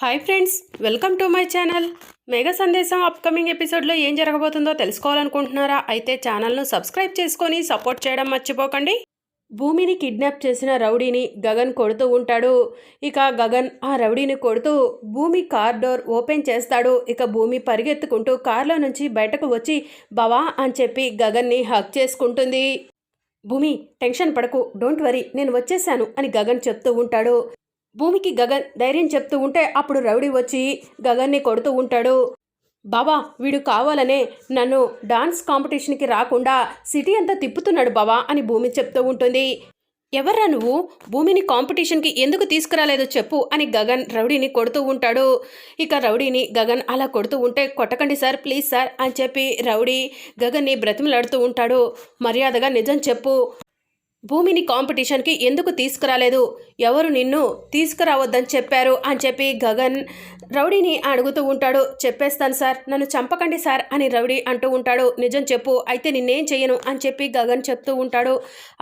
Hi friends welcome to my channel. Mega సందేశం upcoming ఎపిసోడ్లో ఏం జరగబోతుందో తెలుసుకోవాలనుకుంటున్నారా? అయితే ఛానల్ను సబ్స్క్రైబ్ చేసుకొని సపోర్ట్ చేయడం మర్చిపోకండి. భూమిని కిడ్నాప్ చేసిన రౌడీని గగన్ కొడుతూ ఉంటాడు. ఇక గగన్ ఆ రౌడీని కొడుతూ భూమి కార్ డోర్ ఓపెన్ చేస్తాడు. ఇక భూమి పరిగెత్తుకుంటూ కార్లో నుంచి బయటకు వచ్చి బవా అని చెప్పి గగన్ని హక్ చేసుకుంటుంది. భూమి టెన్షన్ పడకు డోంట్ వరీ నేను వచ్చేసాను అని గగన్ చెప్తూ ఉంటాడు. భూమికి గగన్ ధైర్యం చెప్తూ ఉంటే అప్పుడు రౌడీ వచ్చి గగన్ని కొడుతూ ఉంటాడు. బాబా వీడు కావాలనే నన్ను డాన్స్ కాంపిటీషన్కి రాకుండా సిటీ అంతా తిప్పుతున్నాడు బావా అని భూమి చెప్తూ ఉంటుంది. ఎవర్రా నువ్వు? భూమిని కాంపిటీషన్కి ఎందుకు తీసుకురాలేదో చెప్పు అని గగన్ రౌడీని కొడుతూ ఉంటాడు. ఇక రౌడీని గగన్ అలా కొడుతూ ఉంటే కొట్టకండి సార్ ప్లీజ్ సార్ అని చెప్పి రౌడీ గగన్ని బ్రతిమలాడుతూ ఉంటాడు. మర్యాదగా నిజం చెప్పు. భూమిని కాంపిటీషన్కి ఎందుకు తీసుకురాలేదు? ఎవరు నిన్ను తీసుకురావద్దని చెప్పారు అని చెప్పి గగన్ రౌడీని అడుగుతూ ఉంటాడు. చెప్పేస్తాను సార్ నన్ను చంపకండి సార్ అని రౌడీ అంటూ ఉంటాడు. నిజం చెప్పు అయితే నిన్నేం చేయను అని చెప్పి గగన్ చెప్తూ ఉంటాడు.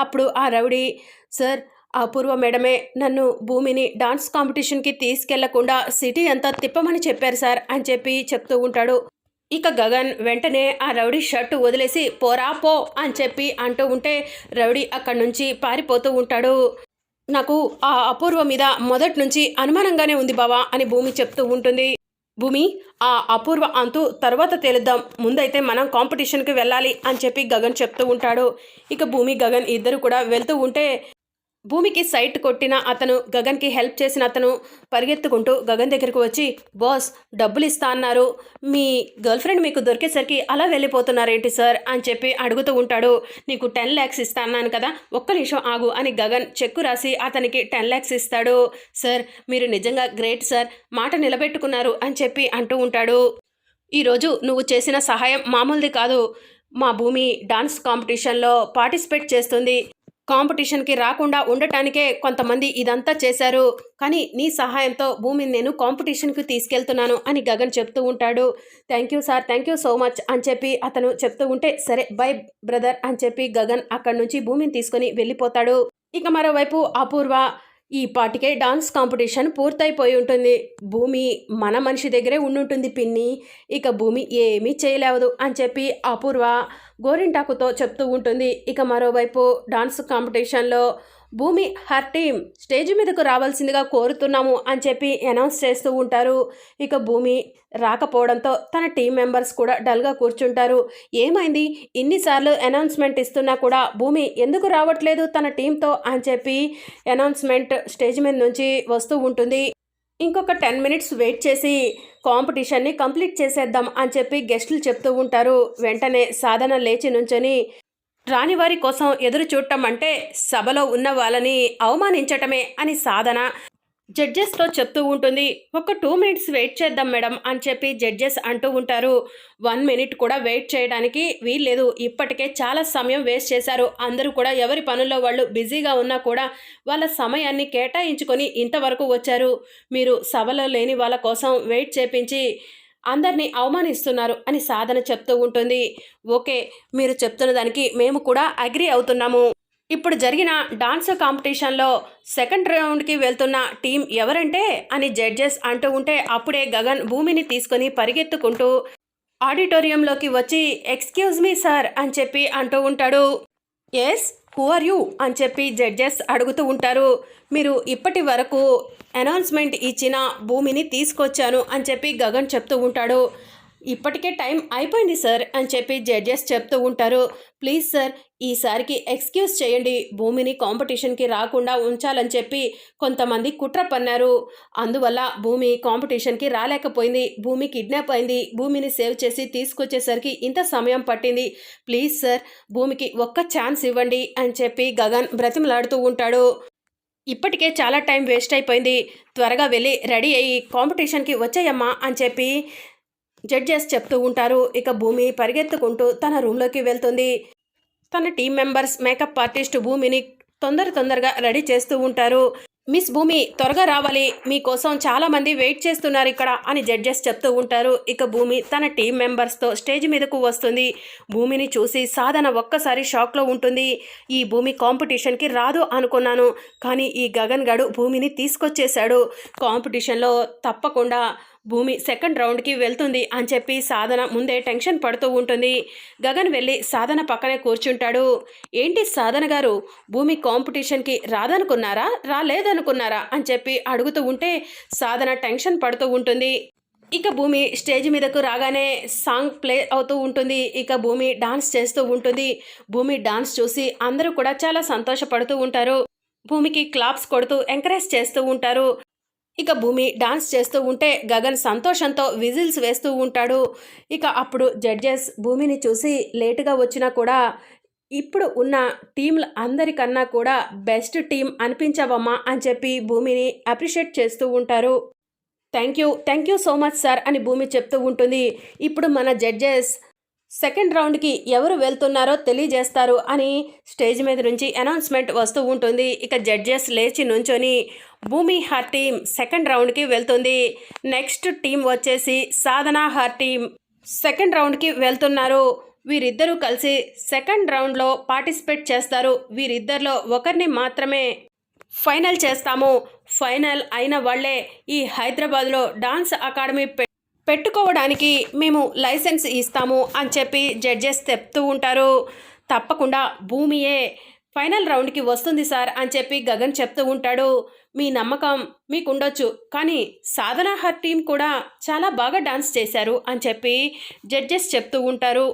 అప్పుడు ఆ రౌడీ సార్ అపూర్వ మేడమే నన్ను భూమిని డాన్స్ కాంపిటీషన్కి తీసుకెళ్ళకుండా సిటీ అంతా తిప్పమని చెప్పారు సార్ అని చెప్పి చెప్తూ ఉంటాడు. ఇక గగన్ వెంటనే ఆ రౌడీ షర్టు వదిలేసి పోరా పో అని చెప్పి అంటూ ఉంటే రౌడీ అక్కడి నుంచి పారిపోతూ ఉంటాడు. నాకు ఆ అపూర్వ మీద మొదటి నుంచి అనుమానంగానే ఉంది బావా అని భూమి చెప్తూ ఉంటుంది. భూమి ఆ అపూర్వ అంతు తర్వాత తేలుద్దాం ముందైతే మనం కాంపిటీషన్కి వెళ్ళాలి అని చెప్పి గగన్ చెప్తూ ఉంటాడు. ఇక భూమి గగన్ ఇద్దరు కూడా వెళ్తూ ఉంటే భూమికి సైట్ కొట్టిన అతను గగన్కి హెల్ప్ చేసిన అతను పరిగెత్తుకుంటూ గగన్ దగ్గరికి వచ్చి బాస్ డబ్బులు ఇస్తా అన్నారు. మీ గర్ల్ ఫ్రెండ్ మీకు దొరికేసరికి అలా వెళ్ళిపోతున్నారేంటి సార్? అని చెప్పి అడుగుతూ ఉంటాడు. నీకు టెన్ ల్యాక్స్ ఇస్తా అన్నాను కదా ఒక్క నిమిషం ఆగు అని గగన్ చెక్కు రాసి అతనికి టెన్ ల్యాక్స్ ఇస్తాడు. సార్ మీరు నిజంగా గ్రేట్ సార్ మాట నిలబెట్టుకున్నారు అని చెప్పి అంటూ ఉంటాడు. ఈరోజు నువ్వు చేసిన సహాయం మామూలుది కాదు. మా భూమి డాన్స్ కాంపిటీషన్లో పార్టిసిపేట్ చేస్తుంది. కాంపిటీషన్కి రాకుండా ఉండటానికే కొంతమంది ఇదంతా చేశారు. కానీ నీ సహాయంతో భూమిని నేను కాంపిటీషన్కి తీసుకెళ్తున్నాను అని గగన్ చెప్తూ ఉంటాడు. Thank you sir thank you so much అని చెప్పి అతను చెప్తూ ఉంటే సరే బై బ్రదర్ అని చెప్పి గగన్ అక్కడి నుంచి భూమిని తీసుకొని వెళ్ళిపోతాడు. ఇక మరోవైపు అపూర్వ ఈ పాటికే డాన్స్ కాంపిటీషన్ పూర్తయిపోయి ఉంటుంది. భూమి మన మనిషి దగ్గరే ఉండుంటుంది పిన్ని. ఇక భూమి ఏమీ చేయలేవదు అని చెప్పి అపూర్వ గోరింటాకుతో చెప్తూ ఉంటుంది. ఇక మరోవైపు డాన్స్ కాంపిటీషన్లో భూమి హర్ టీం స్టేజ్ మీదకు రావాల్సిందిగా కోరుతున్నాము అని చెప్పి అనౌన్స్ చేస్తూ ఉంటారు. ఇక భూమి రాకపోవడంతో తన టీం మెంబర్స్ కూడా డల్గా కూర్చుంటారు. ఏమైంది? ఇన్నిసార్లు అనౌన్స్మెంట్ ఇస్తున్నా కూడా భూమి ఎందుకు రావట్లేదు తన టీంతో అని చెప్పి అనౌన్స్మెంట్ స్టేజ్ మీద నుంచి వస్తూ ఉంటుంది. ఇంకొక టెన్ మినిట్స్ వెయిట్ చేసి కాంపిటీషన్ని కంప్లీట్ చేసేద్దాం అని చెప్పి గెస్టులు చెప్తూ ఉంటారు. వెంటనే సాధన లేచి నుంచొని రాని వారి కోసం ఎదురు చూడటం అంటే సభలో ఉన్న వాళ్ళని అవమానించటమే అని సాధన. జడ్జెస్తో చెప్తూ ఉంటుంది ఒక టూ మినిట్స్ వెయిట్ చేద్దాం మేడం అని చెప్పి జడ్జెస్ అంటూ ఉంటారు. వన్ మినిట్ కూడా వెయిట్ చేయడానికి వీల్లేదు. ఇప్పటికే చాలా సమయం వేస్ట్ చేశారు. అందరూ కూడా ఎవరి పనుల్లో వాళ్ళు బిజీగా ఉన్నా కూడా వాళ్ళ సమయాన్ని కేటాయించుకొని ఇంతవరకు వచ్చారు. మీరు సభలో లేని వాళ్ళ కోసం వెయిట్ చేపించి అందరినీ అవమానిస్తున్నారు అని సాధన చెప్తూ ఉంటుంది. ఓకే మీరు చెప్తున్న దానికి మేము కూడా అగ్రి అవుతున్నాము. ఇప్పుడు జరిగిన డాన్స్ కాంపిటీషన్లో సెకండ్ రౌండ్కి వెళ్తున్న టీం ఎవరంటే అని జడ్జెస్ అంటూ ఉంటే అప్పుడే గగన్ భూమిని తీసుకొని పరిగెత్తుకుంటూ ఆడిటోరియంలోకి వచ్చి ఎక్స్క్యూజ్ మీ సార్ అని చెప్పి అంటూ ఉంటాడు. ఎస్ హూ ఆర్ యూ అని చెప్పి జడ్జెస్ అడుగుతూ ఉంటారు. మీరు ఇప్పటి వరకు అనౌన్స్మెంట్ ఇచ్చిన భూమిని తీసుకొచ్చాను అని చెప్పి గగన్ చెప్తూ ఉంటాడు. ఇప్పటికే టైం అయిపోయింది సార్ అని చెప్పి జడ్జెస్ చెప్తూ ఉంటారు. ప్లీజ్ సార్ ఈసారికి ఎక్స్క్యూజ్ చేయండి. భూమిని కాంపిటీషన్కి రాకుండా ఉంచాలని చెప్పి కొంతమంది కుట్ర పన్నారు. అందువల్ల భూమి కాంపిటీషన్కి రాలేకపోయింది. భూమి కిడ్నాప్ అయింది. భూమిని సేవ్ చేసి తీసుకొచ్చేసరికి ఇంత సమయం పట్టింది. ప్లీజ్ సార్ భూమికి ఒక్క ఛాన్స్ ఇవ్వండి అని చెప్పి గగన్ బ్రతిమలాడుతూ ఉంటాడు. ఇప్పటికే చాలా టైం వేస్ట్ అయిపోయింది. త్వరగా వెళ్ళి రెడీ అయ్యి కాంపిటీషన్కి వచ్చాయమ్మా అని చెప్పి జడ్జెస్ చెప్తూ ఉంటారు. ఇక భూమి పరిగెత్తుకుంటూ తన రూమ్లోకి వెళ్తుంది. తన టీం మెంబర్స్ మేకప్ ఆర్టిస్ట్ భూమిని తొందర తొందరగా రెడీ చేస్తూ ఉంటారు. మిస్ భూమి త్వరగా రావాలి. మీకోసం చాలామంది వెయిట్ చేస్తున్నారు ఇక్కడ అని జడ్జెస్ చెప్తూ ఉంటారు. ఇక భూమి తన టీం మెంబర్స్తో స్టేజ్ మీదకు వస్తుంది. భూమిని చూసి సాధన ఒక్కసారి షాక్లో ఉంటుంది. ఈ భూమి కాంపిటీషన్కి రాదు అనుకున్నాను. కానీ ఈ గగన్ గడు భూమిని తీసుకొచ్చేశాడు. కాంపిటీషన్లో తప్పకుండా భూమి సెకండ్ రౌండ్కి వెళ్తుంది అని చెప్పి సాధన ముందే టెన్షన్ పడుతూ ఉంటుంది. గగన్ వెళ్ళి సాధన పక్కనే కూర్చుంటాడు. ఏంటి సాధన గారు? భూమి కాంపిటీషన్కి రాదనుకున్నారా? రాలేదనుకున్నారా? అని చెప్పి అడుగుతూ ఉంటే సాధన టెన్షన్ పడుతూ ఉంటుంది. ఇక భూమి స్టేజ్ మీదకు రాగానే సాంగ్ ప్లే అవుతూ ఉంటుంది. ఇక భూమి డాన్స్ చేస్తూ ఉంటుంది. భూమి డాన్స్ చూసి అందరూ కూడా చాలా సంతోషపడుతూ ఉంటారు. భూమికి క్లాప్స్ కొడుతూ ఎంకరేజ్ చేస్తూ ఉంటారు. ఇక భూమి డాన్స్ చేస్తూ ఉంటే గగన్ సంతోషంతో విజిల్స్ వేస్తూ ఉంటాడు. ఇక అప్పుడు జడ్జెస్ భూమిని చూసి లేటుగా వచ్చినా కూడా ఇప్పుడు ఉన్న టీంల అందరికన్నా కూడా బెస్ట్ టీం అనిపించవమ్మా అని చెప్పి భూమిని అప్రిషియేట్ చేస్తూ ఉంటారు. Thank you thank you so much sir అని భూమి చెప్తూ ఉంటుంది. ఇప్పుడు మన జడ్జెస్ సెకండ్ రౌండ్కి ఎవరు వెళ్తున్నారో తెలియజేస్తారు అని స్టేజ్ మీద నుంచి అనౌన్స్మెంట్ వస్తూ ఉంటుంది. ఇక జడ్జెస్ లేచి నుంచొని భూమి హర్ టీం సెకండ్ రౌండ్కి వెళ్తుంది. నెక్స్ట్ టీం వచ్చేసి సాధన హర్ టీం సెకండ్ రౌండ్కి వెళ్తున్నారు. వీరిద్దరూ కలిసి సెకండ్ రౌండ్లో పార్టిసిపేట్ చేస్తారు. వీరిద్దరిలో ఒకరిని మాత్రమే ఫైనల్ చేస్తాము. ఫైనల్ అయిన వాళ్ళే ఈ హైదరాబాద్లో డాన్స్ అకాడమీ పె పెట్టుకోవడానికి మేము లైసెన్స్ ఇస్తాము అని చెప్పి జడ్జెస్ చెప్తూ ఉంటారు. తప్పకుండా భూమియే ఫైనల్ రౌండ్కి వస్తుంది సార్ అని చెప్పి గగన్ చెప్తూ ఉంటాడు. మీ నమ్మకం మీకుండొచ్చు. కానీ సాధన హర్ టీం కూడా చాలా బాగా డాన్స్ చేశారు అని చెప్పి జడ్జెస్ చెప్తూ ఉంటారు.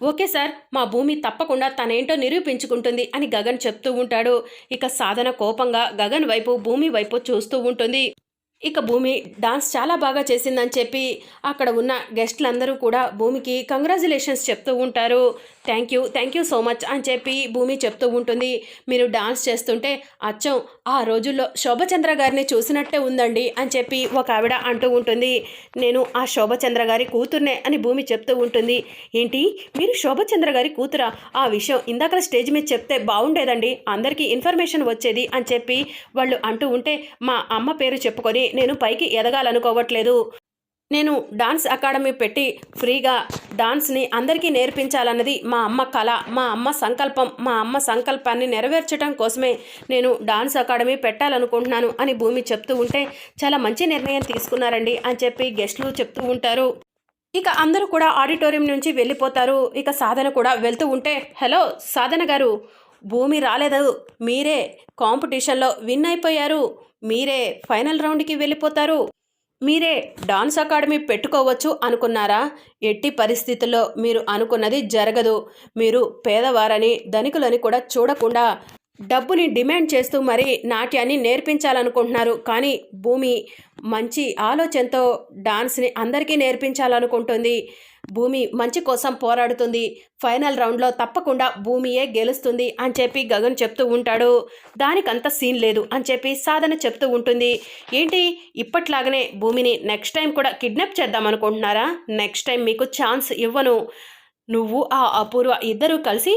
ఓకే సార్ మా భూమి తప్పకుండా తనేంటో నిరూపించుకుంటుంది అని గగన్ చెప్తూ ఉంటాడు. ఇక సాధన కోపంగా గగన్ వైపు భూమి వైపు చూస్తూ ఉంటుంది. ఇక భూమి డాన్స్ చాలా బాగా చేసిందని చెప్పి అక్కడ ఉన్న గెస్ట్లందరూ కూడా భూమికి కంగ్రాచులేషన్స్ చెప్తూ ఉంటారు. Thank you thank you so much అని చెప్పి భూమి చెప్తూ ఉంటుంది. మీరు డాన్స్ చేస్తుంటే అచ్చం ఆ రోజుల్లో శోభచంద్ర గారిని చూసినట్టే ఉందండి అని చెప్పి ఒక ఆవిడ అంటూ ఉంటుంది. నేను ఆ శోభచంద్ర గారి కూతుర్నే అని భూమి చెప్తూ ఉంటుంది. ఏంటి? మీరు శోభచంద్ర గారి కూతురా? ఆ విషయం ఇందాక స్టేజ్ మీద చెప్తే బాగుండేదండి. అందరికీ ఇన్ఫర్మేషన్ వచ్చేది అని చెప్పి వాళ్ళు అంటూ ఉంటే మా అమ్మ పేరు చెప్పుకొని నేను పైకి ఎదగాలనుకోవట్లేదు. నేను డాన్స్ అకాడమీ పెట్టి ఫ్రీగా డాన్స్ని అందరికీ నేర్పించాలన్నది మా అమ్మ కళ మా అమ్మ సంకల్పం మా అమ్మ సంకల్పాన్ని నెరవేర్చడం కోసమే నేను డాన్స్ అకాడమీ పెట్టాలనుకుంటున్నాను అని భూమి చెప్తూ ఉంటే చాలా మంచి నిర్ణయం తీసుకున్నారండి అని చెప్పి గెస్ట్లు చెప్తూ ఉంటారు. ఇక అందరూ కూడా ఆడిటోరియం నుంచి వెళ్ళిపోతారు. ఇక సాధన కూడా వెళ్తూ ఉంటే హలో సాధన గారు భూమి రాలేదు. మీరే కాంపిటీషన్లో విన్ అయిపోయారు. మీరే ఫైనల్ రౌండ్కి వెళ్ళిపోతారు. మీరే డాన్స్ అకాడమీ పెట్టుకోవచ్చు అనుకున్నారా? ఎట్టి పరిస్థితుల్లో మీరు అనుకున్నది జరగదు. మీరు పేదవారని ధనికులని కూడా చూడకుండా డబ్బుని డిమాండ్ చేస్తూ మరీ నాట్యాన్ని నేర్పించాలనుకుంటున్నారు. కానీ భూమి మంచి ఆలోచనతో డాన్స్ని అందరికీ నేర్పించాలనుకుంటుంది. భూమి మంచి కోసం పోరాడుతుంది. ఫైనల్ రౌండ్లో తప్పకుండా భూమియే గెలుస్తుంది అని చెప్పి గగన్ చెప్తూ ఉంటాడు. దానికంత సీన్ లేదు అని చెప్పి సాధన చెప్తూ ఉంటుంది. ఏంటి? ఇప్పట్లాగనే భూమిని నెక్స్ట్ టైం కూడా కిడ్నాప్ చేద్దాం అనుకుంటున్నారా? నెక్స్ట్ టైం మీకు ఛాన్స్ ఇవ్వను. నువ్వు ఆ అపూర్వ ఇద్దరూ కలిసి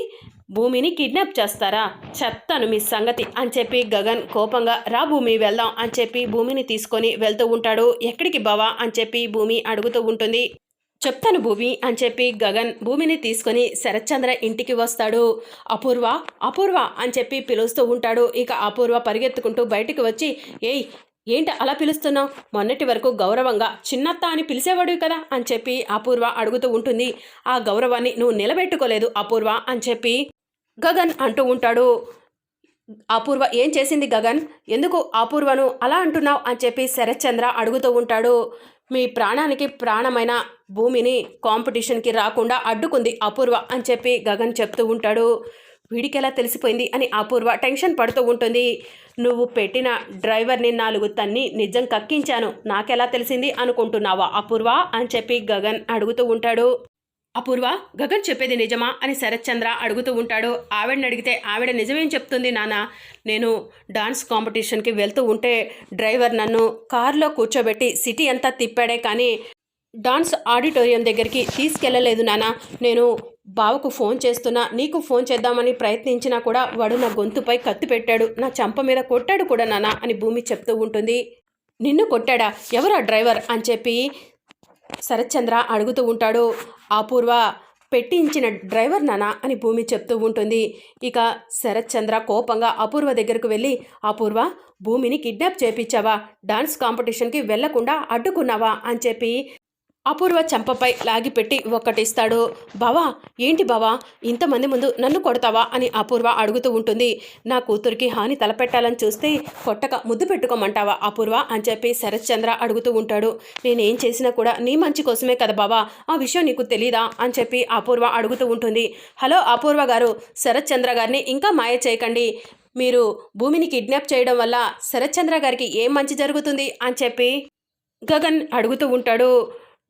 భూమిని కిడ్నాప్ చేస్తారా? చెప్తాను మీ సంగతి అని చెప్పి గగన్ కోపంగా రా భూమి వెళ్దాం అని చెప్పి భూమిని తీసుకొని వెళ్తూ ఉంటాడు. ఎక్కడికి బావా? అని చెప్పి భూమి అడుగుతూ ఉంటుంది. చెప్తాను భూమి అని చెప్పి గగన్ భూమిని తీసుకొని శరత్చంద్ర ఇంటికి వస్తాడు. అపూర్వ అపూర్వ అని చెప్పి పిలుస్తూ ఉంటాడు. ఇక అపూర్వ పరిగెత్తుకుంటూ బయటికి వచ్చి ఏయ్ ఏంటి అలా పిలుస్తున్నావు? మొన్నటి వరకు గౌరవంగా చిన్నత్త అని పిలిచేవాడు కదా అని చెప్పి అపూర్వ అడుగుతూ ఉంటుంది. ఆ గౌరవాన్ని నువ్వు నిలబెట్టుకోలేదు అపూర్వ అని చెప్పి గగన్ అంటూ ఉంటాడు. అపూర్వ ఏం చేసింది గగన్? ఎందుకు అపూర్వను అలా అంటున్నావు అని చెప్పి శరత్చంద్ర అడుగుతూ ఉంటాడు. మీ ప్రాణానికి ప్రాణమైన భూమిని కాంపిటీషన్కి రాకుండా అడ్డుకుంది అపూర్వ అని చెప్పి గగన్ చెప్తూ ఉంటాడు. వీడికెలా తెలిసిపోయింది అని అపూర్వ టెన్షన్ పడుతూ ఉంటుంది. నువ్వు పెట్టిన డ్రైవర్ని నాలుగు తన్ని నిజం కక్కించాను. నాకెలా తెలిసింది అనుకుంటున్నావా అపూర్వ? అని చెప్పి గగన్ అడుగుతూ ఉంటాడు. అపూర్వ గగన్ చెప్పేది నిజమా అని శరత్చంద్ర అడుగుతూ ఉంటాడు. ఆవిడని అడిగితే ఆవిడ నిజమేం చెప్తుంది నాన్న? నేను డాన్స్ కాంపిటీషన్కి వెళ్తూ ఉంటే డ్రైవర్ నన్ను కారులో కూర్చోబెట్టి సిటీ అంతా తిప్పాడే కానీ డాన్స్ ఆడిటోరియం దగ్గరికి తీసుకెళ్ళలేదు నాన్న. నేను బావకు ఫోన్ చేస్తున్నా. నీకు ఫోన్ చేద్దామని ప్రయత్నించినా కూడా వాడు నా గొంతుపై కత్తి పెట్టాడు. నా చంప మీద కొట్టాడు కూడా నాన్న అని భూమి చెప్తూ ఉంటుంది. నిన్ను కొట్టాడా? ఎవరా డ్రైవర్? అని చెప్పి శరత్చంద్ర అడుగుతూ ఉంటాడు అపూర్వ పెట్టించిన డ్రైవర్ నానా? అని భూమి చెప్తూ ఉంటుంది. ఇక శరత్చంద్ర కోపంగా అపూర్వ దగ్గరకు వెళ్ళి అపూర్వ భూమిని కిడ్నాప్ చేపించావా డాన్స్ కాంపిటీషన్కి వెళ్ళకుండా అడ్డుకున్నావా? అని చెప్పి అపూర్వ చెంపపై లాగిపెట్టి ఒక్కటిస్తాడు. బావా ఏంటి బావా? ఇంతమంది ముందు నన్ను కొడతావా? అని అపూర్వ అడుగుతూ ఉంటుంది. నా కూతురికి హాని తలపెట్టాలని చూస్తే కొట్టక ముద్దు పెట్టుకోమంటావా అపూర్వ? అని చెప్పి శరత్చంద్ర అడుగుతూ ఉంటాడు. నేనేం చేసినా కూడా నీ మంచి కోసమే కదా బావా? ఆ విషయం నీకు తెలీదా? అని చెప్పి అపూర్వ అడుగుతూ ఉంటుంది. హలో అపూర్వ గారు శరత్చంద్ర గారిని ఇంకా మాయ చేయకండి. మీరు భూమిని కిడ్నాప్ చేయడం వల్ల శరత్చంద్ర గారికి ఏం మంచి జరుగుతుంది? అని చెప్పి గగన్ అడుగుతూ ఉంటాడు.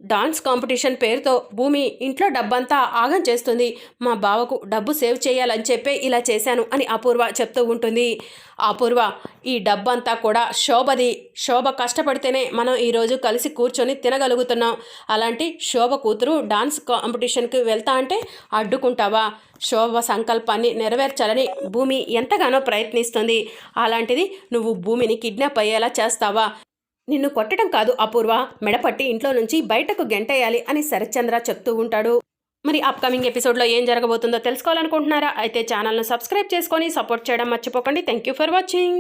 డాన్స్ కాంపిటీషన్ పేరుతో భూమి ఇంట్లో డబ్బంతా ఆగం చేస్తుంది. మా బావకు డబ్బు సేవ్ చేయాలని చెప్పే ఇలా చేశాను అని అపూర్వ చెప్తూ ఉంటుంది. అపూర్వ ఈ డబ్బంతా కూడా శోభది. శోభ కష్టపడితేనే మనం ఈరోజు కలిసి కూర్చొని తినగలుగుతున్నాం. అలాంటి శోభ కూతురు డాన్స్ కాంపిటీషన్కి వెళ్తా అంటే అడ్డుకుంటావా? శోభ సంకల్పాన్ని నెరవేర్చాలని భూమి ఎంతగానో ప్రయత్నిస్తుంది. అలాంటిది నువ్వు భూమిని కిడ్నాప్ అయ్యేలా చేస్తావా? నిన్ను కొట్టడం కాదు అపూర్వ. మెడపట్టి ఇంట్లో నుంచి బయటకు గెంటేయాలి అని శరత్చంద్ర చెప్తూ ఉంటాడు. మరి అప్కమింగ్ ఎపిసోడ్లో ఏం జరగబోతుందో తెలుసుకోవాలనుకుంటున్నారా? అయితే ఛానల్ను సబ్స్క్రైబ్ చేసుకొని సపోర్ట్ చేయడం మర్చిపోకండి. Thank you for watching